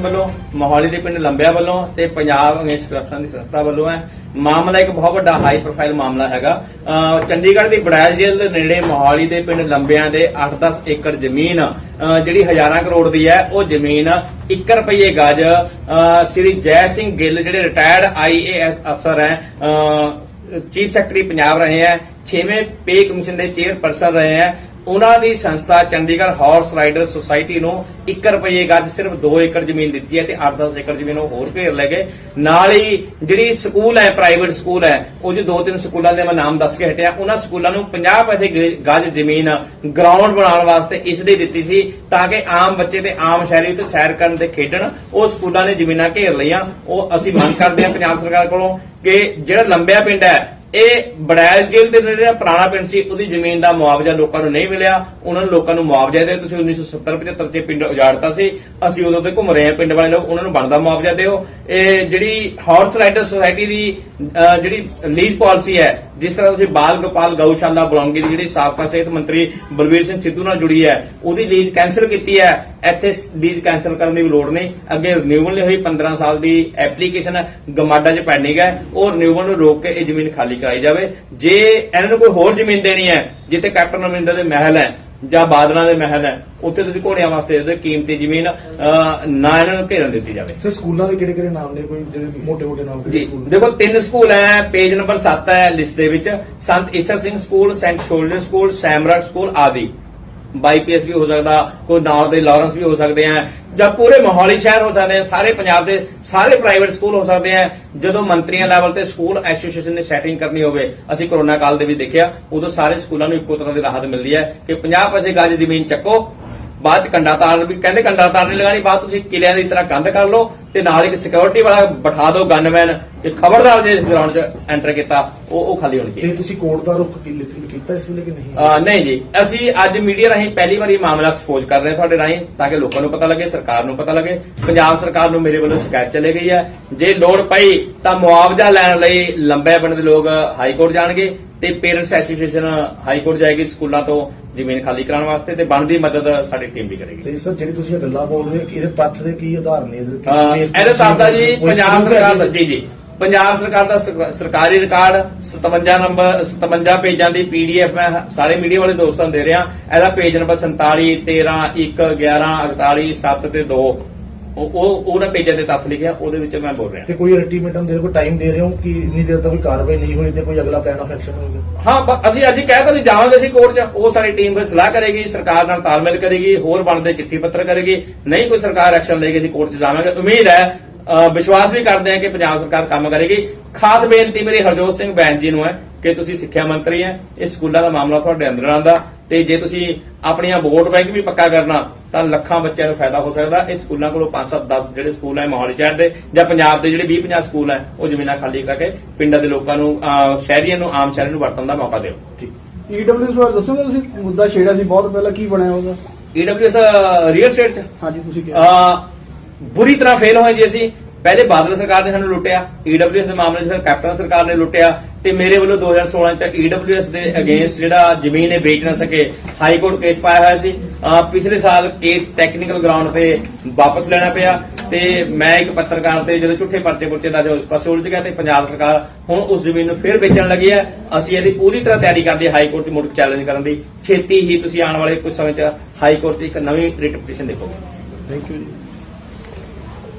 ਵੱਲੋਂ, ਮੋਹਾਲੀ ਦੇ ਪਿੰਡ ਲੰਬਿਆ ਵੱਲੋਂ ਤੇ ਪੰਜਾਬ ਅਗੇਂਸਟ ਕਰਪਸ਼ਨ ਦੀ ਸੰਸਥਾ ਵੱਲੋਂ ਹੈ। ਮਾਮਲਾ ਇੱਕ ਬਹੁਤ ਵੱਡਾ ਹਾਈ ਪ੍ਰੋਫਾਈਲ ਮਾਮਲਾ ਹੈਗਾ। ਚੰਡੀਗੜ੍ਹ ਦੀ ਬੜੈਲ ਜੇਲ੍ਹ ਦੇ ਨੇੜੇ ਮੋਹਾਲੀ ਦੇ ਪਿੰਡ ਲੰਬਿਆਂ ਦੇ 8-10 ਏਕੜ ਜ਼ਮੀਨ ਜਿਹੜੀ ਹਜ਼ਾਰਾਂ ਕਰੋੜ ਦੀ ਹੈ, ਉਹ ਜ਼ਮੀਨ 1 ਰੁਪਏ ਗਜ ਸ੍ਰੀ ਜੈ ਸਿੰਘ ਗਿੱਲ, ਜਿਹੜੇ ਰਿਟਾਇਰਡ ਆਈਏਐਸ ਅਫਸਰ ਹੈ, ਅਹ ਚੀਫ ਸੈਕਟਰੀ ਪੰਜਾਬ ਰਹੇ ਹੈ 6ਵੇਂ ਪੇ ਕਮਿਸ਼ਨ ਦੇ ਚੇਅਰਪਰਸਨ ਰਹੇ ਹੈ ਉਹਨਾਂ ਦੀ ਸੰਸਥਾ ਚੰਡੀਗੜ੍ਹ ਹਾਰਸ ਰਾਈਡਰ ਸੁਸਾਇਟੀ ਨੂੰ 1 ਰੁਪਏ ਗੱਜ ਸਿਰਫ 2 ਏਕੜ ਜ਼ਮੀਨ ਦਿੱਤੀ ਹੈ ਤੇ 8-10 ਏਕੜ ਜ਼ਮੀਨ ਉਹ ਹੋਰ ਘੇਰ ਲੈ ਗਏ। ਨਾਲ ਹੀ ਜਿਹੜੀ ਸਕੂਲ ਹੈ, ਪ੍ਰਾਈਵੇਟ ਸਕੂਲ ਹੈ, ਉਹ ਜੋ ਦੋ ਤਿੰਨ ਸਕੂਲਾਂ ਦੇ ਮੈਂ ਨਾਮ ਦੱਸ ਕੇ ਹਟਿਆ। ਉਹਨਾਂ ਸਕੂਲਾਂ ਨੂੰ 50 ਪੈਸੇ ਗ- ਗੱਜ ਜ਼ਮੀਨ ਗਰਾਊਂਡ ਬਣਾਉਣ ਵਾਸਤੇ ਇਸ ਲਈ ਦਿੱਤੀ ਸੀ ਤਾਂ ਕਿ ਆਮ ਬੱਚੇ ਤੇ ਆਮ ਸ਼ਹਿਰੀ ਉੱਤੇ ਸੈਰ ਕਰਨ ਤੇ ਖੇਡਣ, ਉਹ ਸਕੂਲਾਂ ਨੇ ਜ਼ਮੀਨਾਂ ਘੇਰ ਲਈਆਂ। ਉਹ ਅਸੀਂ ਮੰਗ ਕਰਦੇ ਹਾਂ ਪੰਜਾਬ ਸਰਕਾਰ ਕੋਲੋਂ ਕਿ ਜਿਹੜਾ ਲੰਬਿਆ ਪਿੰਡ ਹੈ ਇਹ ਬੜੈਲ ਜੇਲ੍ਹ ਦੇ ਨੇੜੇ ਪੁਰਾਣਾ ਪਿੰਡ ਸੀ, ਉਹਦੀ ਜ਼ਮੀਨ ਦਾ ਮੁਆਵਜ਼ਾ ਲੋਕਾਂ ਨੂੰ ਨਹੀਂ ਮਿਲਿਆ। ਉਹਨਾਂ ਨੂੰ ਲੋਕਾਂ ਨੂੰ ਮੁਆਵਜ਼ਾ ਦੇ ਤੁਸੀਂ 1970 75 ਚ ਪਿੰਡ ਉਜਾੜਤਾ ਸੀ। ਅਸੀਂ ਉਦੋਂ ਤੇ ਘੁੰਮ ਰਹੇ ਹਾਂ, ਪਿੰਡ ਵਾਲੇ ਲੋਕ, ਉਹਨਾਂ ਨੂੰ ਬਣਦਾ ਮੁਆਵਜ਼ਾ ਦਿਓ। ਇਹ ਜਿਹੜੀ ਹਾਰਸ ਰਾਈਡਰ ਸੁਸਾਇਟੀ ਦੀ ਜਿਹੜੀ ਲੀਜ਼ ਪਾਲਿਸੀ ਹੈ, ਜਿਸ ਤਰ੍ਹਾਂ ਤੁਸੀਂ ਬਾਲ ਗੋਪਾਲ ਗਊਸ਼ਾਲਾ, ਬਲੌਂਗੀ ਦੀ ਜਿਹੜੀ ਸਾਬਕਾ ਸਿਹਤ ਮੰਤਰੀ ਬਲਵੀਰ ਸਿੰਘ ਸਿੱਧੂ ਨਾਲ ਜੁੜੀ ਹੈ, ਉਹਦੀ ਲੀਜ਼ ਕੈਂਸਲ ਕੀਤੀ ਹੈ। ਇੱਥੇ ਵੀਜ਼ਾ ਕੈਨਸਲ ਕਰਨ ਦੀ ਲੋੜ ਨਹੀਂ। ਅੱਗੇ ਰਿਨਿਊਵਲ ਹੋਈ 15 ਸਾਲ ਦੀ ਐਪਲੀਕੇਸ਼ਨ ਗਮਾਡਾ 'ਚ ਪੈਂਡਿੰਗ ਹੈ। ਉਹ ਰਿਨਿਊਵਲ ਨੂੰ ਰੋਕ ਕੇ ਇਹ ਜ਼ਮੀਨ ਖਾਲੀ ਕਰਾਈ ਜਾਵੇ। ਜੇ ਇਹਨਾਂ ਨੂੰ ਕੋਈ ਹੋਰ ਜ਼ਮੀਨ ਦੇਣੀ ਹੈ ਜਿੱਥੇ ਕੈਪਟਨ ਅਮਰਿੰਦਰ ਦੇ ਮਹਿਲ ਹੈ ਜਾਂ ਬਾਦਲਾਂ ਦੇ ਮਹਿਲ ਹੈ ਉੱਥੇ ਤੁਸੀਂ ਘੋੜਿਆਂ ਵਾਸਤੇ ਦੇ ਕੀਮਤੀ ਜ਼ਮੀਨ ਨਾ ਇਹਨਾਂ ਨੂੰ ਘੇਰਨ ਦਿੱਤੀ ਜਾਵੇ। ਸਰ ਸਕੂਲਾਂ ਦੇ ਕਿਹੜੇ ਕਿਹੜੇ ਨਾਮ ਨੇ? ਕੋਈ ਜਿਹੜੇ ਮੋٹے ਮੋٹے ਨਾਮ ਕਿਹੜੇ ਸਕੂਲ ਦੇਖੋ ਤਿੰਨ ਸਕੂਲ ਹੈ ਪੇਜ ਨੰਬਰ 7 ਹੈ ਲਿਸਟ ਦੇ ਵਿੱਚ। Sant Isar Singh school saint soldier school ਸੈਮਰਕ school ਆਦਿ। ਬਾਈਪੀਐਸ ਵੀ ਹੋ ਸਕਦਾ, ਕੋਈ ਨਾਲ ਦੇ ਲਾਰੈਂਸ ਵੀ ਹੋ ਸਕਦੇ ਆ, ਜਾਂ ਪੂਰੇ ਮੋਹਾਲੀ ਸ਼ਹਿਰ ਹੋ ਸਕਦੇ ਆ, ਸਾਰੇ ਪੰਜਾਬ ਦੇ ਸਾਰੇ ਪ੍ਰਾਈਵੇਟ ਸਕੂਲ ਹੋ ਸਕਦੇ ਆ। ਜਦੋਂ ਮੰਤਰੀਆਂ ਲੈਵਲ ਤੇ ਸਕੂਲ ਐਸੋਸੀਏਸ਼ਨ ਨੇ ਸੈਟਿੰਗ ਕਰਨੀ ਹੋਵੇ, ਅਸੀਂ ਕਰੋਨਾ ਕਾਲ ਦੇ ਵੀ ਦੇਖਿਆ, ਉਦੋਂ ਸਾਰੇ ਸਕੂਲਾਂ ਨੂੰ ਇੱਕੋ ਤਰ੍ਹਾਂ ਦੀ ਰਾਹਤ ਮਿਲਦੀ ਹੈ ਕਿ 50 ਪੈਸੇ ਗਾਜ ਜ਼ਮੀਨ ਚੱਕੋ ਬਾਅਦ ਚ ਕੰਡਾ ਤਾਰ ਵੀ ਕਹਿੰਦੇ ਕੰਡਾ ਤਾਰ ਨਹੀਂ ਲਗਾਣੀ ਬਾਅਦ ਤੁਸੀਂ ਕਿਲਿਆਂ ਦੀ ਤਰ੍ਹਾਂ ਕੰਧ ਕਰ ਲਓ ਤੇ ਨਾਲ ਇੱਕ ਸਿਕਿਉਰਿਟੀ ਵਾਲਾ ਬਿਠਾ ਦਿਓ ਗਨਮੈਨ ਕਿ ਖਬਰਦਾਰ ਜੇ ਗਰਾਊਂਡ 'ਚ ਐਂਟਰ ਕੀਤਾ ਉਹ ਉਹ ਖਾਲੀ ਹੋਣੀ ਚਾਹੀਦੀ। ਤੇ ਤੁਸੀਂ ਕੋਰਟ ਦਾ ਰੁਖ ਕੀ ਲਿਖ- ਕੀਤਾ ਇਸ ਵੇਲੇ ਕਿ ਨਹੀਂ? ਨਹੀਂ ਜੀ। ਅਸੀਂ ਅੱਜ ਮੀਡੀਆ ਰਾਹੀਂ ਪਹਿਲੀ ਵਾਰੀ ਮਾਮਲਾ ਐਕਸਪੋਜ਼ ਕਰ ਰਹੇ ਤੁਹਾਡੇ ਰਾਹੀਂ ਤਾਂ ਕਿ ਲੋਕਾਂ ਨੂੰ ਪਤਾ ਲੱਗੇ ਸਰਕਾਰ ਨੂੰ ਪਤਾ ਲੱਗੇ। ਪੰਜਾਬ ਸਰਕਾਰ ਨੂੰ ਮੇਰੇ ਵੱਲੋਂ ਸ਼ਿਕਾਇਤ ਚਲੇ ਗਈ ਹੈ। ਜੇ ਲੋੜ ਪਈ ਤਾਂ ਮੁਆਵਜ਼ਾ ਲੈਣ ਲਈ ਲੰਬੇ ਪਿੰਡ ਦੇ ਲੋਕ ਹਾਈ ਕੋਰਟ ਜਾਣਗੇ ਤੇ ਪੇਰੈਂਟਸ ਐਸੋਸੀਏਸ਼ਨ ਹਾਈ ਕੋਰਟ ਜਾਏਗੀ ਸਕੂਲਾਂ ਤੋਂ। ਜ਼ਮੀਨ ਖਾਲੀ ਕਰਾਉਣ ਵਾਸਤੇ ਤੇ ਬਣਦੀ ਮਦਦ ਸਾਡੀ ਟੀਮ ਵੀ ਕਰੇਗੀ। ਤੇ ਸਰ ਜਿਹੜੀ ਤੁਸੀਂ ਇਹ ਗੱਲਾਂ ਬੋਲ ਰਹੇ ਹੋ ਕਿ ਇਹਦੇ ਤੱਥ ਦੇ ਕੀ ਆਧਾਰ ਨੇ? ਇਹਦੇ ਇਹਦੇ ਦਾ ਜੀ ਪੰਜਾਬ ਸਰਕਾਰ ਦਾ ਜੀ? ਜੀ ਪੰਜਾਬ ਸਰਕਾਰ ਦਾ ਸਰਕ- ਸਰਕਾਰੀ ਰਿਕਾਰਡ 57 ਨੰਬਰ 57 ਪੇਜਾਂ ਦੀ ਪੀਡੀਐਫ ਮੈਂ ਸਾਰੇ ਮੀਡੀਆ ਵਾਲੇ ਦੋਸਤਾਂ ਨੂੰ ਦੇ ਰਿਹਾ। ਇਹਦਾ ਪੇਜ ਨੰਬਰ 47 13 1 11 48 7 ਤੇ 2 ਉਹ ਉਹ ਉਹਨਾਂ ਪੇਜਾਂ ਦੇ ਤੱਥ ਲਿਖਿਆ ਉਹਦੇ ਵਿੱਚ ਮੈਂ ਬੋਲ ਰਿਹਾ। ਤੇ ਕੋਈ ਅਲਟੀਮੇਟਮ ਦੇ ਕੋਈ ਟਾਈਮ ਦੇ ਰਹੇ ਹੋ ਕਿ ਇੰਨੀ ਦੇਰ ਤੱਕ ਕੋਈ ਕਾਰਵਾਈ ਨਹੀਂ ਹੋਈ ਤੇ ਕੋਈ ਅਗਲਾ ਪਲਾਨ ਆਫ ਐਕਸ਼ਨ ਹੋਵੇਗਾ ਹਾਂ ਬ- ਅਸੀਂ ਅੱਜ ਹੀ ਕਹਿ ਤਾ ਵੀ ਜਾਵਾਂਗੇ ਅਸੀਂ ਕੋਰਟ 'ਚ ਉਹ ਸਾਡੀ ਟੀਮ ਫਿਰ ਸਲਾਹ ਕਰੇਗੀ ਸਰਕਾਰ ਨਾਲ ਤਾਲਮੇਲ ਕਰੇਗੀ ਹੋਰ ਬਣਦੇ ਚਿੱਠੀ ਪੱਤਰ ਕਰੇਗੀ। ਨਹੀਂ ਕੋਈ ਸਰਕਾਰ ਐਕਸ਼ਨ ਲਏਗੀ ਅਸੀਂ ਕੋਰਟ 'ਚ ਜਾਵਾਂਗੇ। ਉਮੀਦ ਹੈ ਅ, ਵਿਸ਼ਵਾਸ ਵੀ ਕਰਦੇ ਹਾਂ ਕਿ ਪੰਜਾਬ ਸਰਕਾਰ ਕੰਮ ਕਰੇਗੀ। ਖਾਸ ਬੇਨਤੀ ਮੇਰੀ ਹਰਜੋਤ ਸਿੰਘ ਬੈਂਸ ਜੀ ਨੂੰ ਹੈ ਕਿ ਤੁਸੀਂ ਸਿੱਖਿਆ ਮੰਤਰੀ ਹੈ ਇਹ ਸਕੂਲਾਂ ਦਾ ਮਾਮਲਾ ਤੁਹਾਡੇ ਅੰਦਰ ਆਂਦਾ ਤੇ ਜੇ ਤੁਸੀਂ ਆਪਣੀਆਂ ਵੋਟ ਬੈਂਕ ਵੀ ਪੱਕਾ ਕਰਨਾ ਤਾਂ ਲੱਖਾਂ ਬੱਚਿਆਂ ਨੂੰ ਫਾਇਦਾ ਹੋ ਸਕਦਾ। ਇਹ ਸਕੂਲਾਂ ਕੋਲੋਂ 5-7 10 ਜਿਹੜੇ ਸਕੂਲ ਹੈ ਮੋਹਾਲੀ ਸ਼ਹਿਰ ਦੇ ਜਾਂ ਪੰਜਾਬ ਦੇ ਜਿਹੜੇ 20-50 ਸਕੂਲ ਹੈ ਉਹ ਜ਼ਮੀਨਾਂ ਖਾਲੀ ਕਰਕੇ ਪਿੰਡਾਂ ਦੇ ਲੋਕਾਂ ਨੂੰ ਸ਼ਹਿਰੀਆਂ ਨੂੰ ਆਮ ਸ਼ਹਿਰੀਆਂ ਨੂੰ ਵਰਤਣ ਦਾ ਮੌਕਾ ਦਿਓ। ਠੀਕ। ਈਡਬਲਯੂਐਸ ਬਾਰੇ ਦੱਸੋਗੇ ਤੁਸੀਂ? ਮੁੱਦਾ ਛੇੜਿਆ ਸੀ ਬਹੁਤ ਪਹਿਲਾਂ ਕੀ ਬਣਿਆ ਉਹਦਾ? ਈਡਬਲਯੂਐਸ ਰੀਅਲ ਸਟੇਟ ਚ? ਹਾਂਜੀ ਤੁਸੀਂ ਕਿਹਾ। ਬੁਰੀ ਤਰ੍ਹਾਂ ਫੇਲ ਹੋਏ ਜੀ ਅਸੀਂ। ਪਹਿਲੇ ਬਾਦਲ ਸਰਕਾਰ ਨੇ ਸਾਨੂੰ ਲੁੱਟਿਆ ਈਡਬਲਯੂਐਸ ਦੇ ਮਾਮਲੇ 'ਚ ਫਿਰ ਕੈਪਟਨ ਸਰਕਾਰ ਨੇ ਲੁੱਟਿਆ। ਤੇ ਮੇਰੇ ਵੱਲੋਂ 2016 ਚ ਈਡਬਲਯੂਐਸ ਦੇ ਅਗੇਂਸਟ ਜਿਹੜਾ ਜ਼ਮੀਨ ਇਹ ਵੇਚ ਨਾ ਸਕੇ ਹਾਈ ਕੋਰਟ ਕੇਸ ਪਾਇਆ ਹੋਇਆ ਸੀ। ਪਿਛਲੇ ਸਾਲ ਕੇਸ ਟੈਕਨੀਕਲ ਗਰਾਊਂਡ ਤੇ ਵਾਪਸ ਲੈਣਾ ਪਿਆ ਤੇ ਮੈਂ ਇੱਕ ਪੱਤਰਕਾਰ ਤੇ ਜਦੋਂ ਝੂਠੇ ਪਰਚੇ ਪੁਰਚੇ ਦਾ ਜੋ ਉਸ ਪਾਸੇ ਉਲਝ ਗਿਆ ਤੇ ਪੰਜਾਬ ਸਰਕਾਰ ਹੁਣ ਉਸ ਜ਼ਮੀਨ ਨੂੰ ਫਿਰ ਵੇਚਣ ਲੱਗੀ ਹੈ। ਅਸੀਂ ਇਹਦੀ ਪੂਰੀ ਤਰ੍ਹਾਂ ਤਿਆਰੀ ਕਰਦੇ ਹਾਈ ਕੋਰਟ 'ਚ ਮੁੜ ਚੈਲੰਜ ਕਰਨ ਦੀ। ਛੇਤੀ ਹੀ ਤੁਸੀਂ ਆਉਣ ਵਾਲੇ ਕੁਝ ਸਮੇਂ 'ਚ ਹਾਈ ਕੋਰਟ 'ਚ ਇੱਕ ਨਵੀਂ ਰਿਟ ਪਟੀਸ਼ਨ ਦੇਖੋਗੇ। ਥੈਂਕ ਯੂ ਜੀ।